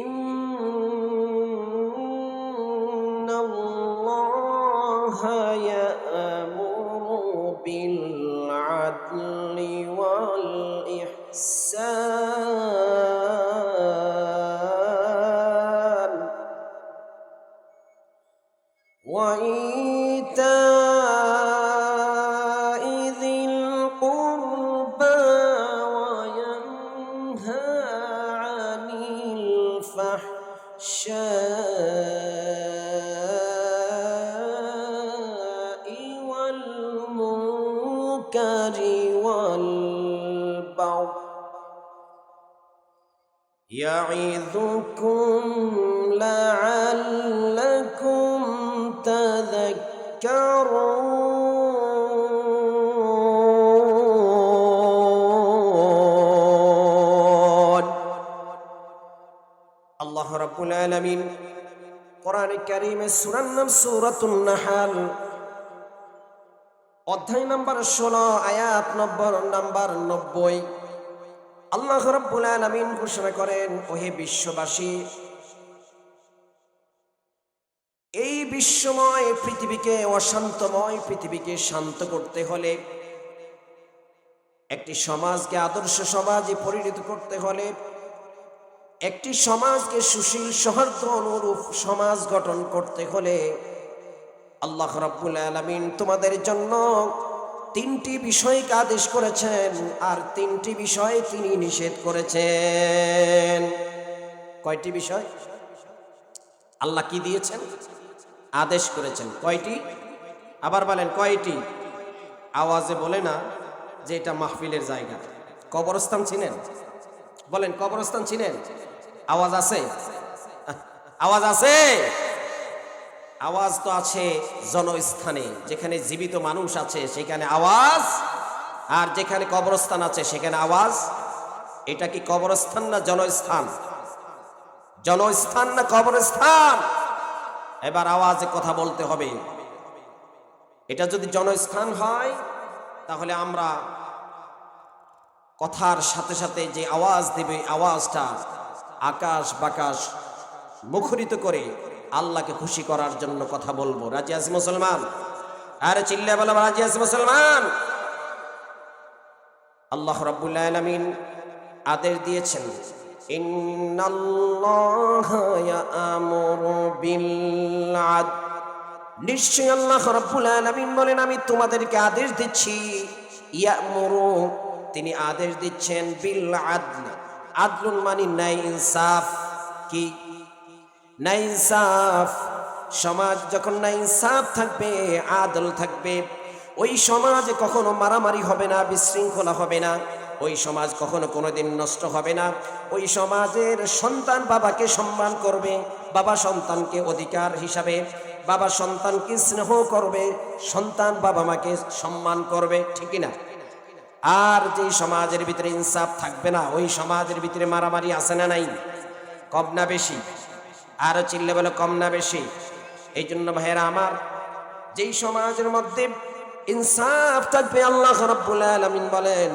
إن الله يأمر بالعدل والإحسان البر والبحر يعظكم لعلكم تذكرون. الله رب العالمين. قرآن الكريم سورة النحل. অধ্যায় নাম্বার 16 আয়াত নম্বর, নাম্বার 90 আল্লাহ রাব্বুল আলামিন ঘোষণা করেন, ওহে বিশ্ববাসী, এই বিশ্বময় পৃথিবীকে, অশান্তময় পৃথিবীকে শান্ত করতে হলে, একটি সমাজকে, আদর্শ সমাজে পরিণত করতে হলে, একটি সমাজকে সুশীল, সৌহার্দ্য অনুরূপ সমাজ গঠন করতে হলে আল্লাহ রাব্বুল আলামিন তোমাদের জন্য তিনটি বিষয়কে আদেশ করেছেন, আর তিনটি বিষয় তিনি নিষেধ করেছেন। কয়টি বিষয়? আল্লাহ কি দিয়েছেন? আদেশ করেছেন। কয়টি? আবার বলেন, কয়টি? আওয়াজে বলে না যে এটা মাহফিলের জায়গা। কবরস্থান ছিলেন? বলেন, কবরস্থান ছিলেন? আওয়াজ আছে? আওয়াজ আছে? আওয়াজ তো আছে জনস্থানে, যেখানে জীবিত মানুষ আছে সেখানে আওয়াজ, আর যেখানে কবরস্থান আছে সেখানে আওয়াজ। এটা কি কবরস্থান না জনস্থান? জনস্থান না কবরস্থান? এবার আওয়াজে কথা বলতে হবে। এটা যদি জনস্থান হয়, তাহলে আমরা কথার সাথে সাথে যে আওয়াজ দেবে, আওয়াজটা আকাশ বাকাশ মুখরিত করে আল্লাহকে খুশি করার জন্য কথা বলব। রাজি আছি মুসলমান? আরে চিল্লা বলা, রাজি আছি মুসলমান? আল্লাহ রাব্বুল আলামিন আদেশ দিয়েছেন নিশ্চয় আল্লাহ রাব্বুল আলামিন বলেন, আমি তোমাদেরকে আদেশ দিচ্ছি, ইয়ামুরু। তিনি আদেশ দিচ্ছেন বিল আদল আদলুন মানে ন্যায় ইনসাফ কি? ন্যায় ইনসাফ সমাজ যখন ন্যায় ইনসাফ থাকবে, আদল থাকবে, ওই সমাজে কখনো মারামারি হবে না, বিশৃঙ্খলা হবে না। ওই সমাজ কখনো কোনোদিন নষ্ট হবে না। ওই সমাজের সন্তান বাবাকে সম্মান করবে, বাবা সন্তানকে অধিকার হিসাবে, বাবা সন্তানকে স্নেহ করবে, সন্তান বাবা মাকে সম্মান করবে ঠিকই না আর যে সমাজের ভিতরে ইনসাফ থাকবে না, ওই সমাজের ভিতরে মারামারি আছে না নাই? কম না বেশি? আরও চিল্লে বলে, কম না বেশি। এই জন্য ভাইয়েরা আমার, যেই সমাজের মধ্যে ইনসাফ থাকবে, আল্লাহ রাব্বুল আলামিন বলেন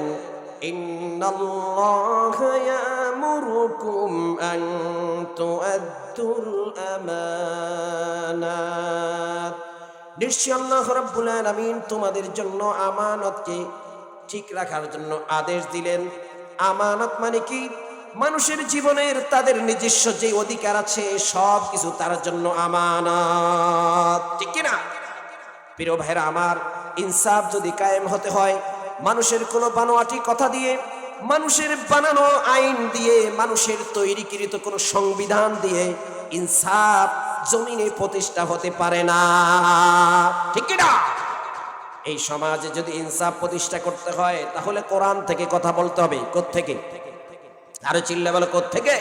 তোমাদের জন্য আমানতকে ঠিক রাখার জন্য আদেশ দিলেন। আমানত মানে কি? মানুষের জীবনের তাদের নিজস্ব যে অধিকার আছে, সব কিছু তার জন্য আমানত। ঠিক কিনা? প্রিয় ভাইরা আমার ইনসাফ যদি কায়েম হতে হয়, মানুষের কোনো বানোয়াটি কথা দিয়ে, মানুষের বানানো আইন দিয়ে, মানুষের তৈরিকৃত কোনো সংবিধান দিয়ে, ইনসাফ জমিনে প্রতিষ্ঠা হতে পারে না। ঠিক কিনা? এই সমাজে যদি ইনসাফ প্রতিষ্ঠা করতে হয়, তাহলে কোরআন থেকে কথা বলতে হবে। থেকে আরও চিল্লা বলো থেকে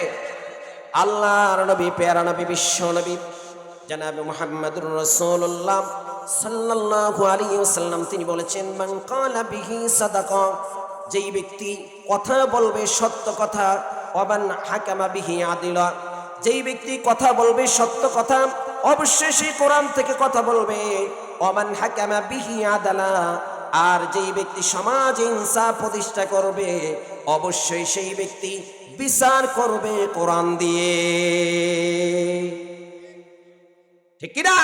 আল্লাহর নবী, পেয়ারা নবী, বিশ্ব নবী, জানাবি মুহাম্মদুর রাসূলুল্লাহ সাল্লাল্লাহু আলাইহি ওয়াসাল্লাম, তিনি বলেছেন, মান ক্বালা বিহি সাদাকা যেই ব্যক্তি কথা বলবে সত্য কথা ওয়াবান হাকামা বিহি আদিলা যেই ব্যক্তি কথা বলবে সত্য কথা, অবশ্যই সেই কোরআন থেকে কথা বলবে, ওমান হাকামা বিহি আদালা আর যেই ব্যক্তি সমাজ ইনসাফ প্রতিষ্ঠা করবে, অবশ্যই সেই ব্যক্তি বিচার করবে কোরআন দিয়ে। ঠিক কিনা?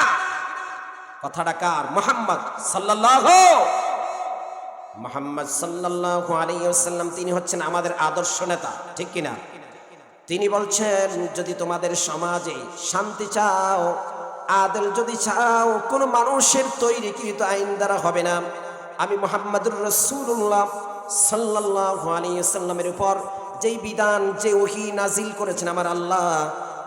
কথাটা কার? মোহাম্মদ সাল্লাল্লাহু মোহাম্মদ সাল্লাল্লাহু আলাইহি ওয়াসাল্লাম, তিনি হচ্ছেন আমাদের আদর্শ নেতা। ঠিক কিনা? তিনি বলছেন, যদি তোমাদের সমাজে শান্তি চাও, আদল যদি চাও, কোন মানুষের তৈরিকৃত আইন দ্বারা হবে না। আমি মোহাম্মদুর রসুল্লাহ সাল্লাল্লাহু আলাইহি সাল্লামের উপর যেই বিধান, যে ওহি নাজিল করেছেন আমার আল্লাহ,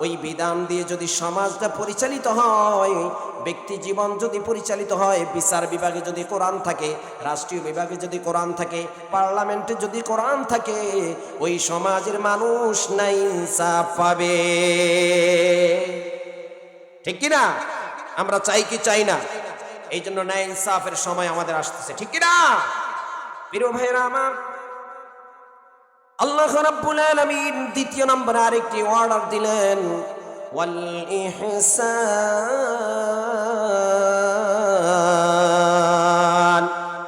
ওই বিধান দিয়ে যদি সমাজটা পরিচালিত হয়, ব্যক্তি জীবন যদি পরিচালিত হয়, বিচার বিভাগে যদি কোরআন থাকে, রাষ্ট্রীয় বিভাগে যদি কোরআন থাকে, পার্লামেন্টে যদি কোরআন থাকে, ওই সমাজের মানুষ নাই ইনসাফ পাবে। ঠিক কিনা? আমরা চাই কি চাই না? এই জন্য ন্যায় ইনসাফের সময় আমাদের আসতেছে, ঠিক কি না প্রিয় ভাইরা আমার, আল্লাহ রাব্বুল আলামিন দ্বিতীয় নম্বরে আরেকটি অর্ডার দিলেন, ওয়াল ইহসান।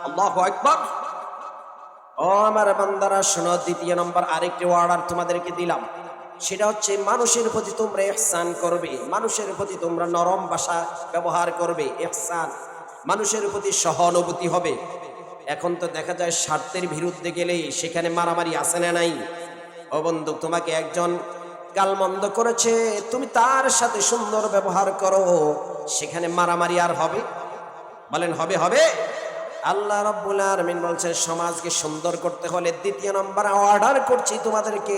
আল্লাহু আকবার। ও আমার বান্দারা, শোনো, দ্বিতীয় নম্বর আরেকটি অর্ডার তোমাদেরকে দিলাম। সেটা হচ্ছে মানুষের প্রতি তোমরা ইহসান করবে, মানুষের প্রতি তোমরা নরম ভাষা ব্যবহার করবে, ইহসান। মানুষের প্রতি সহানুভূতি হবে। এখন তো দেখা যায় স্বার্থের বিরুদ্ধে গেলেই সেখানে মারামারি আসে না নাই? ও বন্ধু, তোমাকে একজন গালমন্দ করেছে, তুমি তার সাথে সুন্দর ব্যবহার করো, সেখানে মারামারি আর হবে? বলেন, হবে হবে। আল্লাহ রব্বুল আলামিন বলছেন, সমাজকে সুন্দর করতে হলে দ্বিতীয় নম্বর অর্ডার করছি তোমাদেরকে।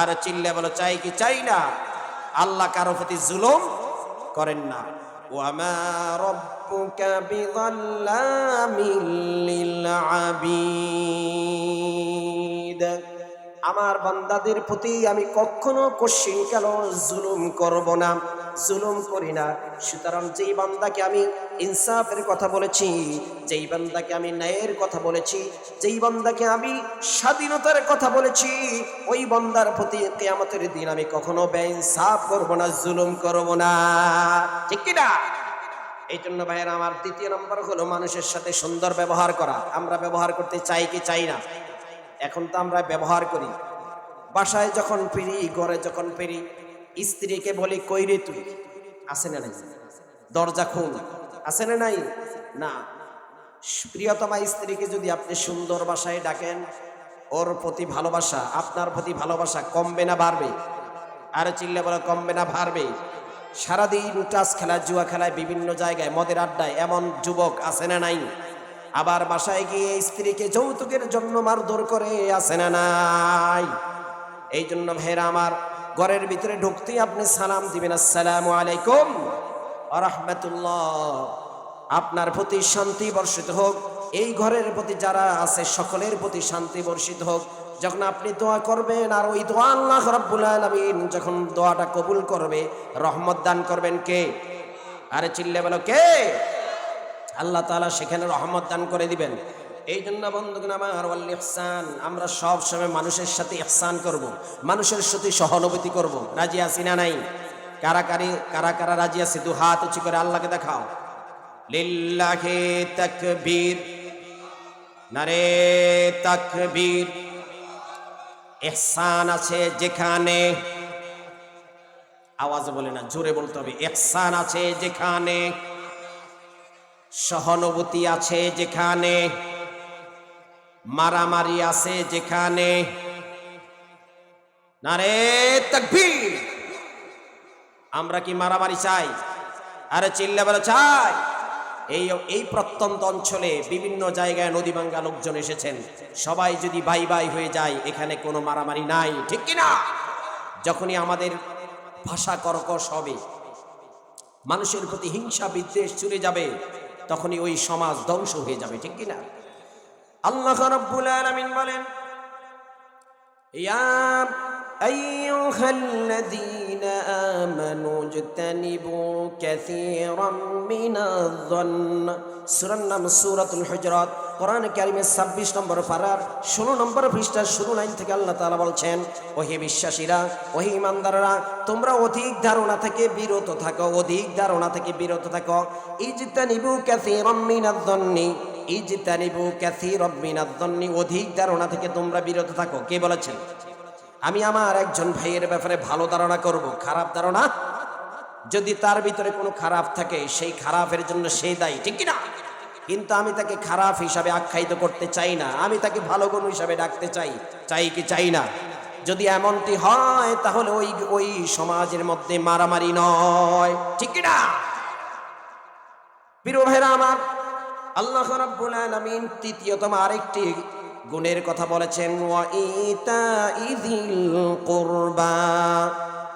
আর চিল্লে বলো, চাই কি চাই না? আল্লাহ কারও প্রতি জুলুম করেন না। আমার বান্দাদের প্রতি আমি কখনো কশিন কেন জুলুম করব না? জুলুম করি না। সুতরাং যেই বান্দাকে আমি ইনসাফের কথা বলেছি, যেই বান্দাকে আমি ন্যায়ের কথা বলেছি, যেই বান্দাকে আমি স্বাধীনতার কথা বলেছি, ওই বান্দার প্রতি কেয়ামতের দিন আমি কখনো বেইনসাফ করব না, জুলুম করব না। ঠিক কি না? এই জন্য ভাইয়ের, আমার দ্বিতীয় নম্বর হলো মানুষের সাথে সুন্দর ব্যবহার করা। আমরা ব্যবহার করতে চাই কি চাই না? এখন তো আমরা ব্যবহার করি। বাসায় যখন পেরি ঘরে যখন পেরি স্ত্রীকে বলি কইরে তুই? আছে না নাই? দরজা খুল। আছে না নাই? না। প্রিয়তমা স্ত্রীকে যদি আপনি সুন্দর বাসায় ডাকেন, ওর প্রতি ভালোবাসা, আপনার প্রতি ভালোবাসা কমবে না, বাড়বে। আর চিল্লে বলে, কমবে না, বাড়বে। সারাদিন টাচ খেলা জুয়া খেলায়, বিভিন্ন জায়গায়, মদের আড্ডায় এমন যুবক আছে না নাই? আবার বাসায় গিয়ে স্ত্রীকে যৌতুকের জন্য মারধর করে আসে না নাই? এই জন্য ভাইরা আমার ঘরের ভিতরে ঢুকতেই আপনি সালাম দিবেন, আসসালামু আলাইকুম রহমতুল্লাহ। আপনার প্রতি শান্তি বর্ষিত হোক, এই ঘরের প্রতি যারা আছে সকলের প্রতি শান্তি বর্ষিত হোক। যখন আপনি দোয়া করবেন, আর ওই দোয়া আল্লাহ রাব্বুল আলামিন যখন দোয়াটা কবুল করবে, রহমত দান করবেন কে? আরে চিল্লে বলো, কে? আল্লাহ তাআলা সেখানে রহমত দান করে দিবেন। এই জন্য বন্ধুগণ আমার ওয়াল ইহসান, আমরা সব সময় মানুষের সাথে ইহসান করব, মানুষের সাথে সহানুভূতি করব। রাজি আছি না নাই? কারা কারি, কারা কারা রাজি আছে? দু হাত উঁচু করে আল্লাহকে দেখাও। লিল্লাহি তাকবীর। নারে তাকবীর। ইহসান আছে যেখানে। আওয়াজে বলে না, জোরে বলতে হবে। ইহসান আছে যেখানে। সহানুভূতি আছে যেখানে। মারামারি আছে যেখানে নারে আমরা কি মারামারি চাই? আরে চিল্লা বলে, চাই। এই এই প্রত্যন্ত অঞ্চলে বিভিন্ন জায়গায় নদী ভাঙ্গা লোকজন এসেছেন। সবাই যদি ভাই ভাই হয়ে যায়, এখানে কোনো মারামারি নাই, ঠিক কি না? যখনই আমাদের ভাষা কর্কশ হবে, মানুষের প্রতি হিংসা বিদ্বেষ চলে যাবে, তখনই ওই সমাজ ধ্বংস হয়ে যাবে, ঠিক কিনা আল্লাহ রব্বুল আলামিন বলেন, ইয়া আইয়ুহাল্লাযীনা আমানু ইজতানিবু কাসীরাম মিনায-যন্ন সূরার নাম সূরাতুল কোরআন কারিমের ছাব্বিশ নম্বর পারার ষোলো নম্বর পৃষ্ঠার শুরু লাইন থেকে আল্লাহ তালা বলছেন, ওহে বিশ্বাসীরা, ওহে ইমানদাররা তোমরা অধিক ধারণা থেকে বিরত থাকো, অধিক ধারণা থেকে বিরত থাকো। ইজিতা নিবু ক্যাসে রম্মিনা ইজতানিবু কাসীরাম মিনাজ-যন্নি অধিক ধারণা থেকে তোমরা বিরত থাকো। কে বলেছেন? আমি আমার একজন ভাইয়ের ব্যাপারে ভালো ধারণা করব, খারাপ ধারণা? যদি তার ভিতরে কোনো খারাপ থাকে, সেই খারাপের জন্য সে দায়ী, ঠিক কিনা? কিন্তু আমি তাকে খারাপ হিসাবে আখ্যায়িত করতে চাই না, আমি তাকে ভালো গুণ হিসাবে ডাকতে চাই চাই কি চাই না? যদি এমনটি হয়, তাহলে ওই ওই সমাজের মধ্যে মারামারি নয়, ঠিক কিনা? প্রিয় ভাইরা আমার আল্লাহ রাব্বুল আলামিন তৃতীয়তম আরেকটি গুণের কথা বলেছেন, ওয়া ইতাইযিল কুরবা।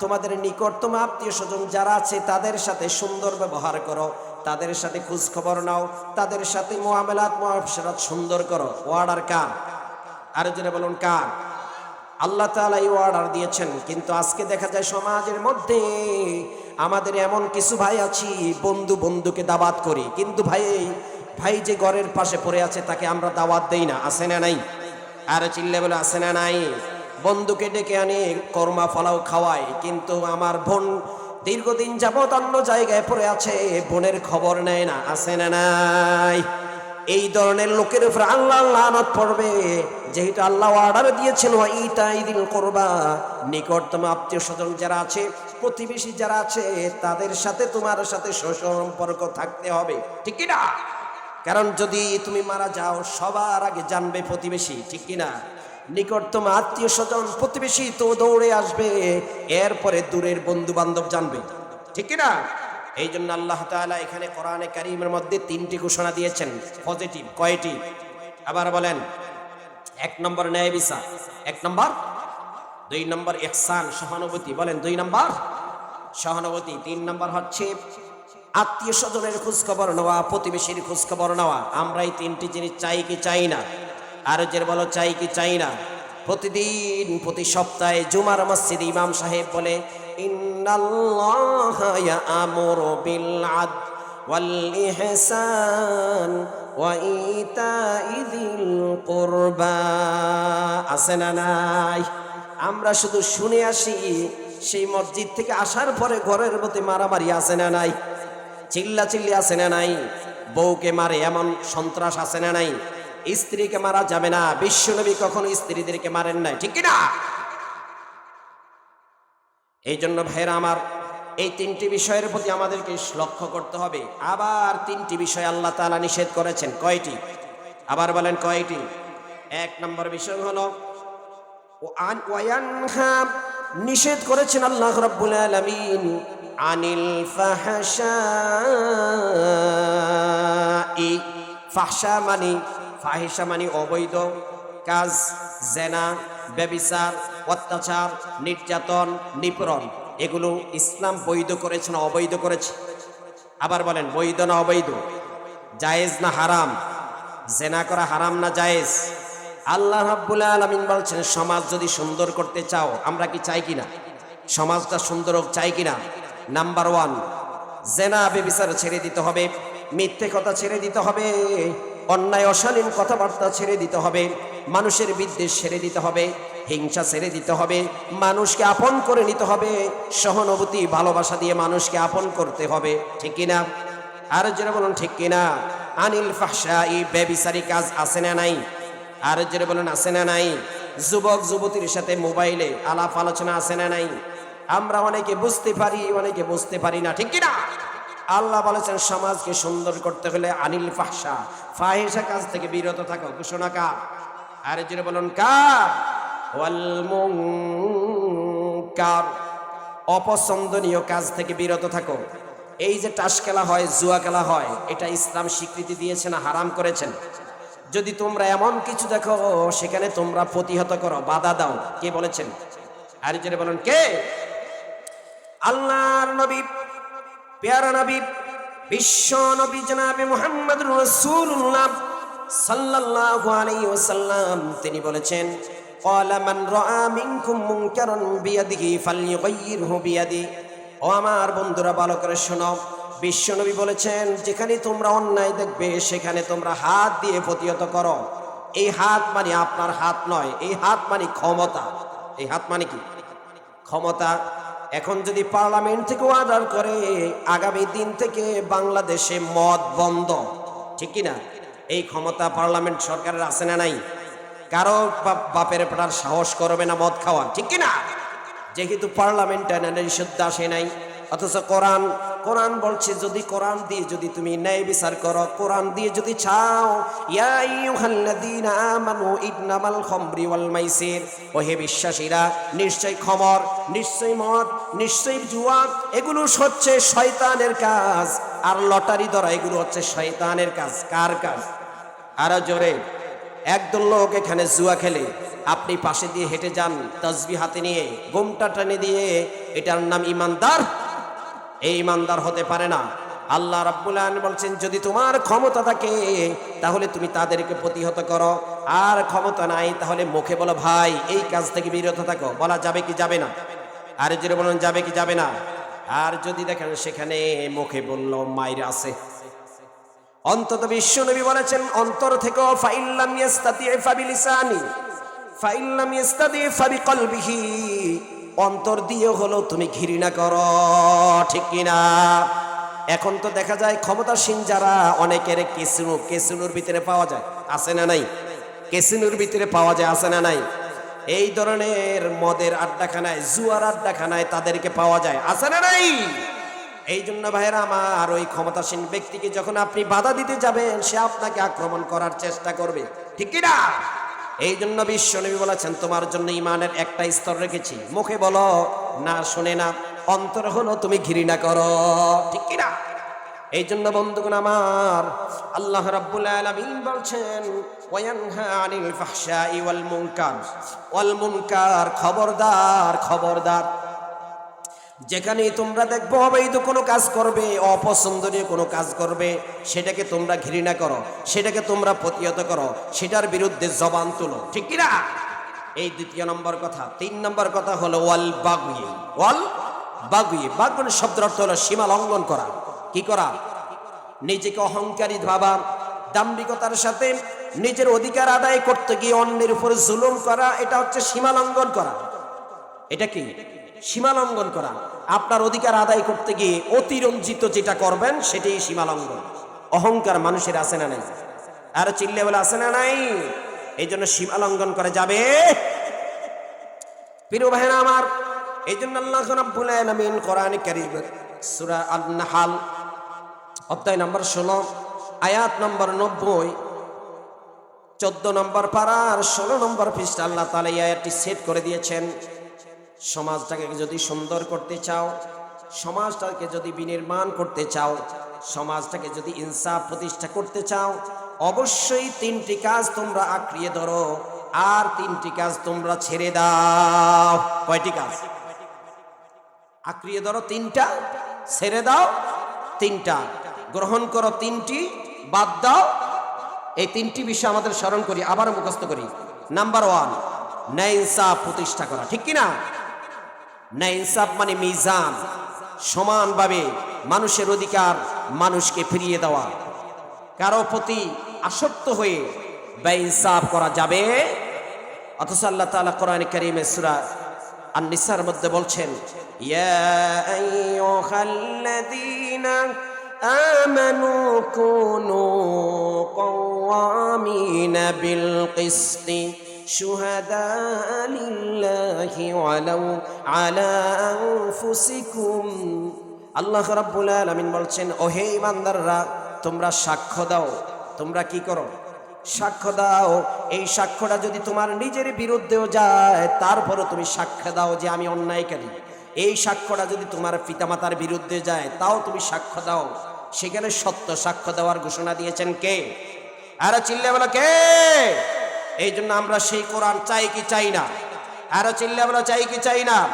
তোমাদের নিকটতম আত্মীয় স্বজন যারা আছে, তাদের সাথে সুন্দর ব্যবহার করো, তাদের সাথে খোঁজ খবর নাও, তাদের সাথে মোয়ামেলাত মোয়াফসরাত সুন্দর করো। ওয়ার্ডার কার? আর জন্য বলুন, কার? আল্লাহ তাআলা এই অর্ডার দিয়েছেন, কিন্তু আজকে দেখা যায় সমাজের মধ্যে আমাদের এমন কিছু ভাই আছি, বন্ধু বন্ধুকে দাওয়াত করি। কিন্তু ভাই ভাই যে ঘরের পাশে পড়ে আছে, তাকে আমরা দাওয়াত দেই না। আসে না নাই? আর চিল্লে বলে আসে না নাই? বন্ধুকে ডেকে আনি, কর্মা ফলাও খাওয়াই কিন্তু আমার বোন দীর্ঘদিন যাবৎ অন্য জায়গায় পড়ে আছে, বোনের খবর নেয় না। আসে না নাই? এই ধরনের লোকের উপর আল্লাহ লানত পড়বে। যেহেতু আল্লাহ অর্ডার দিয়েছেন দিল করবা। নিকটতম আত্মীয় স্বজন যারা আছে, প্রতিবেশী যারা আছে, তাদের সাথে তোমার সাথে সুসম্পর্ক থাকতে হবে। ঠিক না? কারণ যদি তুমি মারা যাও, সবার আগে জানবে প্রতিবেশী, ঠিক কি না নিকটতম আত্মীয় স্বজন প্রতিবেশী তো দৌড়ে আসবে, এরপরে দূরের বন্ধু বান্ধব জানবে, ঠিক কি না এই জন্য আল্লাহ তাআলা এখানে কোরআনে কারিমের মধ্যে তিনটি ঘোষণা দিয়েছেন, পজিটিভ কয়টি আবার বলেন, এক নম্বর ন্যায় বিচার, এক নম্বর, দুই নম্বর ইহসান, সহানুভূতি, বলেন দুই নম্বর, সহানুভূতি। তিন নম্বর হচ্ছে আত্মীয় স্বজনের খোঁজ খবর নেওয়া, প্রতিবেশীর খোঁজ খবর নেওয়া আমরা এই তিনটি জিনিস চাই কি চাই না? আর যে বলো, চাই কি চাই না? প্রতিদিন, প্রতি সপ্তাহে জুমার মসজিদ ইমাম সাহেব বলে আছে না নাই? আমরা শুধু শুনে আসি, সেই মসজিদ থেকে আসার পরে ঘরের মধ্যে মারামারি আছে না নাই? চিল্লা চিল্লি আছে না নাই? বউকে মারে এমন সন্ত্রাস আছে না নাই? স্ত্রীকে মারা যাবে না। বিশ্বনবী কখনো স্ত্রীদেরকে মারেন নাই। ঠিক কি না এই জন্য ভাইরা আমার এই তিনটি বিষয়ের প্রতি আমাদেরকে লক্ষ্য করতে হবে। আবার তিনটি বিষয় আল্লাহ তাআলা নিষেধ করেছেন। কয়টি? আবার বলেন কয়টি? এক নম্বর বিষয় হলো নিষেধ করেছেন আল্লাহ রাব্বুল আলামিন। আনিল ফাহশা মানে ফাহিশা মানে অবৈধ। কাজ, জেনা, ব্যবিচার, অত্যাচার, নির্যাতন, নিপীড়ন, এগুলো ইসলাম বৈধ করেছে না অবৈধ করেছে? আবার বলেন, বৈধ না অবৈধ? জায়েজ না হারাম? জেনা করা হারাম না জায়েজ? আল্লাহ রাব্বুল আলামিন বলছেন, সমাজ যদি সুন্দর করতে চাও, আমরা কি চাই কিনা? সমাজটা সুন্দর হোক, চাই কিনা? নাম্বার ওয়ান জেনা বেবিচার ছেড়ে দিতে হবে, মিথ্যে কথা ছেড়ে দিতে হবে, অন্যায় অশালীন কথাবার্তা ছেড়ে দিতে হবে, মানুষের বিদ্বেষ ছেড়ে দিতে হবে, হিংসা ছেড়ে দিতে হবে, মানুষকে আপন করে নিতে হবে, সহানুভূতি, ভালোবাসা দিয়ে মানুষকে আপন করতে হবে, ঠিক কিনা? আর যেটা বলুন, ঠিক কিনা? আনিল ফাহসা এই ব্যবিচারী কাজ আছে না নাই? আর যেটা বলুন, আছে না নাই? যুবক, যুবতীর সাথে মোবাইলে আলাপ আলোচনা আছে না নাই? আমরা অনেকে বুঝতে পারি, অনেকে বুঝতে পারি না, ঠিক কিনা? আল্লাহ বলেছেন, সমাজকে সুন্দর করতে হলে আনিল ফাহসা ফাহিসা কাজ থেকে বিরত থাকো, ঘোষণা কার? আর যেটা বলুন, কার? অপছন্দনীয় কাজ থেকে বিরত থাকো। এই যে টাস খেলা হয়, জুয়া খেলা হয়, এটা ইসলাম স্বীকৃতি দিয়েছে না হারাম করেছেন? যদি তোমরা এমন কিছু দেখো, সেখানে তোমরা প্রতিহত করো, বাধা দাও, কে বলেছেন? আর যেটা বলেন, কে? আল্লাহর নবী পেয়ারা নবী বিশ্ব নবী জনাবে মুহাম্মদ রাসূলুল্লাহ সাল্লাল্লাহু আলাইহি ওয়াসাল্লাম তিনি বলেছেন قال من رأى منكم منكرا بيده فليغيره بيده ও আমার বন্ধুরা ভালো করে শোনো বিশ্বনবী বলেছেন যেখানে তোমরা অন্যায় দেখবে সেখানে তোমরা হাত দিয়ে প্রতিহত করো এই হাত মানে আপনার হাত নয় এই হাত মানে ক্ষমতা এই হাত মানে কি ক্ষমতা এখন যদি পার্লামেন্ট থেকে অর্ডার করে, আগামী দিন থেকে বাংলাদেশে মদ বন্ধ। ঠিক কিনা? এই ক্ষমতা পার্লামেন্ট সরকারের আছে না নাই? কারও বাপ- বাপের পেটার সাহস করবে না মদ খাওয়া। ঠিক কিনা? যেহেতু পার্লামেন্টে না, নিষিদ্ধ আসে নাই। অথচ কোরআন কোরআন বলছে, যদি কোরআন দিয়ে যদি তুমি ন্যায় বিচার করো, কোরআন দিয়ে যদি চাও মাইসির। বিশ্বাসীরা, নিশ্চয় খমর নিশ্চয় মদ, নিশ্চয় জুয়া, এগুলো হচ্ছে শয়তানের কাজ। আর লটারি ধরা, এগুলো হচ্ছে শয়তানের কাজ। কার কাজ? আরও জোরে। একদল লোক এখানে জুয়া খেলে। আপনি পাশে দিয়ে হেঁটে যান তসবি হাতে নিয়ে গোমটা টানে দিয়ে, এটার নাম ইমানদার। এই ইমানদার হতে পারে না। আল্লাহ রাব্বুল আলামিন বলছেন, যদি তোমার ক্ষমতা থাকে, তাহলে তুমি তাদেরকে প্রতিহত করো। আর ক্ষমতা নাই, তাহলে মুখে বলো, ভাই, এই কাজ থেকে বিরত থাকো। বলা যাবে কি যাবে না? আর যদি বলেন, যাবে কি যাবে না? আর যদি দেখেন, সেখানে মুখে বলল মায়ের আছে। অন্তত বিশ্বনবী বলেছেন, অন্তর থেকে ফাইল্লাম ইয়াস্তাতি ফাবিলিসানি ফাইল্লাম ইয়াস্তাতি ফাবিকলবিহি। অন্তর দিয়ে হলো, তুমি ঘৃণা করো। ঠিক কি না এখন তো দেখা যায় ক্ষমতাসীন যারা, অনেকের কেসিনো কেসিনোর ভিতরে পাওয়া যায়, আছে না নাই? কেসিনোর ভিতরে পাওয়া যায়, আছে না নাই? এই ধরনের মদের আড্ডাখানায়, জুয়ার আড্ডাখানায় তাদেরকে পাওয়া যায়, আছে না নাই? এই জন্য ভাইরা আমার ওই ক্ষমতাসীন ব্যক্তিকে যখন আপনি বাধা দিতে যাবেন, সে আপনাকে আক্রমণ করার চেষ্টা করবে। ঠিক কি না এই জন্য বিশ্ব বিশ্বনবী বলেছেন, তোমার জন্য ইমানের একটা স্তর রেখেছি। মুখে বলো, না শুনে না, অন্তর হলো তুমি ঘৃণা করো। ঠিক কিনা? এই জন্য বন্ধুগণ আমার, আল্লাহ রাব্বুল আলামিন বলছেন, ওয়ানহা আনিল ফাহশাই ওয়াল মুনকার। ওয়াল মুনকার খবরদার খবরদার। যেখানে তোমরা দেখব অবৈধ কোনো কাজ করবে, অপছন্দনীয় কোনো কাজ করবে, সেটাকে তোমরা ঘৃণা করো, সেটাকে তোমরা প্রতিহত করো, সেটার বিরুদ্ধে জবান তুলো। ঠিক কিনা? এই দ্বিতীয় নম্বর কথা। তিন নম্বর কথা হলো ওয়াল বাগুয়ে ওয়াল বাগুয়ে বাগুনের শব্দের অর্থ হলো সীমা লঙ্ঘন করা। কি করা? নিজেকে অহংকারী ভাবা। দাম্ভিকতার সাথে নিজের অধিকার আদায় করতে গিয়ে অন্যের উপর জুলুম করা, এটা হচ্ছে সীমা লঙ্ঘন করা। এটা কি? সীমা লঙ্ঘন করা। আপনার অধিকার আদায় করতে গিয়ে অতিরঞ্জিত যেটা করবেন, সেটাই সীমা লঙ্ঘন। অহংকার মানুষের আছে না নাই? আর চিল্লে বলে আছে না নাই? এই জন্য সীমা লঙ্ঘন করে যাবে। প্রিয় ভাইরা আমার এই জন্য আল্লাহ রাব্বুল আলামিন কোরআন কারীম, সূরা আন-নাহাল, অধ্যায় নম্বর ষোলো, আয়াত নম্বর নব্বই, চোদ্দ নম্বর পাড়ার ষোলো নম্বর পৃষ্ঠা আল্লাহ তালা এই আয়াতটি সেট করে দিয়েছেন। সমাজটাকে যদি সুন্দর করতে চাও, সমাজটাকে যদি বিনির্মাণ করতে চাও, সমাজটাকে যদি ইনসাফ প্রতিষ্ঠা করতে চাও, অবশ্যই তিনটি কাজ তোমরা আঁকড়িয়ে ধরো আর তিনটি কাজ তোমরা ছেড়ে দাও। কয়টি কাজ? আঁকড়িয়ে ধরো তিনটা, ছেড়ে দাও তিনটা। গ্রহণ করো তিনটি, বাদ দাও। এই তিনটি বিষয় আমাদের স্মরণ করি আবার মুখস্থ করি। নাম্বার ওয়ান, ন্যায় ইনসাফ প্রতিষ্ঠা করা, ঠিক কি না ন্যায় ইনসাফ মানে মিজান সমানভাবে মানুষের অধিকার মানুষকে ফিরিয়ে দেওয়া কারো প্রতি আসক্ত হয়ে বেইনসাফ করা যাবে অথচ আল্লাহ তাআলা কোরআন কারীমে সূরা আন-নিসার মধ্যে বলছেন ইয়া আইয়ুহাল্লাযীনা আমানু কুনু قوامين بالقسط شهداء لله ولو على أنفسكم আল্লাহ রাব্বুল আলামিন বলছেন ওহে ইমানদাররা তোমরা সাক্ষ্য দাও তোমরা কি করো সাক্ষ্য দাও এই সাক্ষ্যটা যদি তোমার নিজের বিরুদ্ধেও যায় তারপরও তুমি সাক্ষ্য দাও যে আমি অন্যায়কারী এই সাক্ষ্যটা যদি তোমার পিতামাতার বিরুদ্ধে যায় তাও তুমি সাক্ষ্য দাও সেখানে সত্য সাক্ষ্য দেওয়ার ঘোষণা দিয়েছেন কে আরে চিল্লে বলো কে এই জন্য আমরা সেই কোরআন চাই কি চাই না? আরও চিল্লে আমরা চাই কি চাই না?